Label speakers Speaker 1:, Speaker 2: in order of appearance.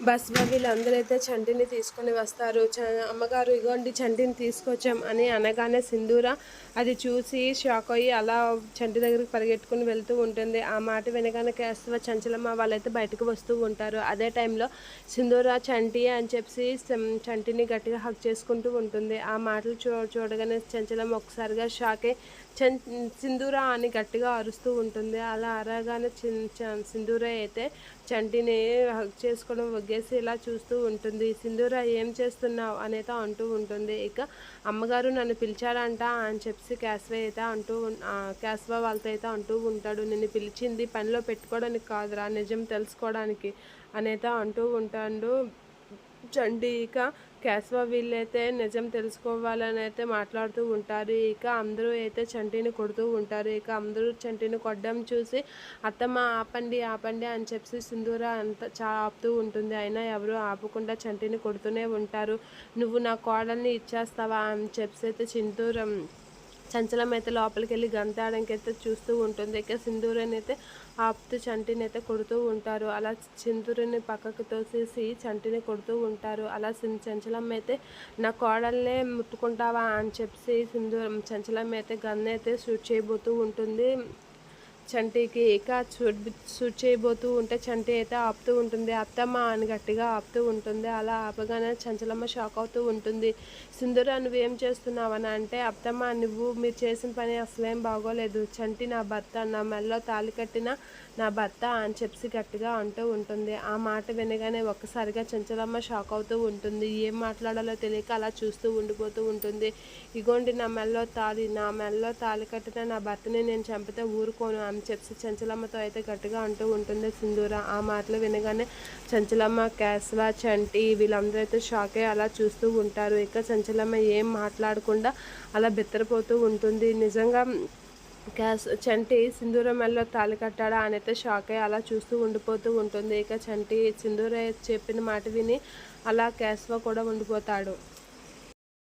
Speaker 1: బస్సులో వీళ్ళందరూ అయితే చంటిని తీసుకొని వస్తారు. చ అమ్మగారు ఇగోండి చంటిని తీసుకొచ్చాం అని అనగానే సింధూర అది చూసి షాక్ అయ్యి అలా చంటి దగ్గరికి పరిగెట్టుకుని వెళ్తూ ఉంటుంది. ఆ మాట వినగానే కేశవ చంచలమ్మ వాళ్ళైతే బయటకు వస్తూ ఉంటారు. అదే టైంలో సింధూర చంటి అని చెప్పి చంటిని గట్టిగా హక్ చేసుకుంటూ ఉంటుంది. ఆ మాటలు చూ చూడగానే చంచలమ్మ ఒకసారిగా షాక్ అయ్యి చం సింధూర అని గట్టిగా అరుస్తూ ఉంటుంది. అలా అరగానే చిన్ సింధూర అయితే చంటిని హక్ చేసుకోవడం వగ్గేసి ఇలా చూస్తూ ఉంటుంది. సింధూర ఏం చేస్తున్నావు? అనేత అంటూ ఉంటుంది. ఇక అమ్మగారు నన్ను పిలిచారంట అని చెప్పి క్యాస్వ అయితే అంటూ క్యాస్వా వాళ్ళతో అయితే అంటూ ఉంటాడు. నిన్ను పిలిచింది పనిలో పెట్టుకోవడానికి కాదురా నిజం తెలుసుకోవడానికి అనేత అంటూ ఉంటాడు. చండి ఇక క్యాస్వా వీళ్ళైతే నిజం తెలుసుకోవాలని అయితే మాట్లాడుతూ ఉంటారు. ఇక అందరూ అయితే చంటిని కొడుతూ ఉంటారు. ఇక అందరూ చంటిని కొట్టడం చూసి అత్తమ్మ ఆపండి ఆపండి అని చెప్పి సింధూర అంత చా ఆపుతూ ఉంటుంది. అయినా ఎవరు ఆపకుండా చంటిని కొడుతూనే ఉంటారు. నువ్వు నా కోడల్ని ఇచ్చేస్తావా? అని చెప్పి అయితే సింధూరం చంచలం అయితే లోపలికి వెళ్ళి గంతాడానికి అయితే చూస్తూ ఉంటుంది. ఇక సింధూరిని అయితే ఆపుతూ చంటిని అయితే కొడుతూ ఉంటారు. అలా సింధూరిని పక్కకు తోసేసి చంటిని కొడుతూ ఉంటారు. అలా చంచలం అయితే నా కోడల్నే ముట్టుకుంటావా అని చెప్పి సింధూరం చంచలం అయితే గన్ అయితే షూట్ చేయబోతూ ఉంటుంది. చంటికి ఇంకా షూట్ చేయబోతూ ఉంటే చంటి అయితే ఆపుతూ ఉంటుంది. అత్తమ్మ అని గట్టిగా ఆపుతూ ఉంటుంది. అలా ఆపగానే చంచలమ్మ షాక్ అవుతూ ఉంటుంది. సింధూర నువ్వేం చేస్తున్నావని అంటే అత్తమ్మ నువ్వు మీరు చేసిన పని అసలేం బాగోలేదు. చంటి నా భర్త నా మెల్లో తాళి కట్టిన నా భర్త అని చెప్పి గట్టిగా అంటూ ఉంటుంది. ఆ మాట వినగానే ఒక్కసారిగా చంచలమ్మ షాక్ అవుతూ ఉంటుంది. ఏం మాట్లాడాలో తెలియక అలా చూస్తూ ఉండిపోతూ ఉంటుంది. ఇగోండి నా మెల్లో తాళి నా మెల్లో తాళి కట్టిన నా భర్తని నేను చంపితే ఊరుకోను అని చెప్పి చంచలమ్మతో అయితే గట్టిగా అంటూ ఉంటుంది సింధూర. ఆ మాటలు వినగానే చంచలమ్మ కేశవ చంటి వీళ్ళందరూ అయితే షాక్ అయ్యి అలా చూస్తూ ఉంటారు. ఇక చంచలమ్మ ఏం మాట్లాడకుండా అలా బెత్తరపోతూ ఉంటుంది. నిజంగా క్యాస్ చంటి సింధూర మెల్లో తాళి కట్టాడా అని అయితే షాక్ అయ్యి అలా చూస్తూ ఉండిపోతూ ఉంటుంది. ఇక చంటి సింధూర చెప్పిన మాట విని అలా కేశవ కూడా ఉండిపోతాడు.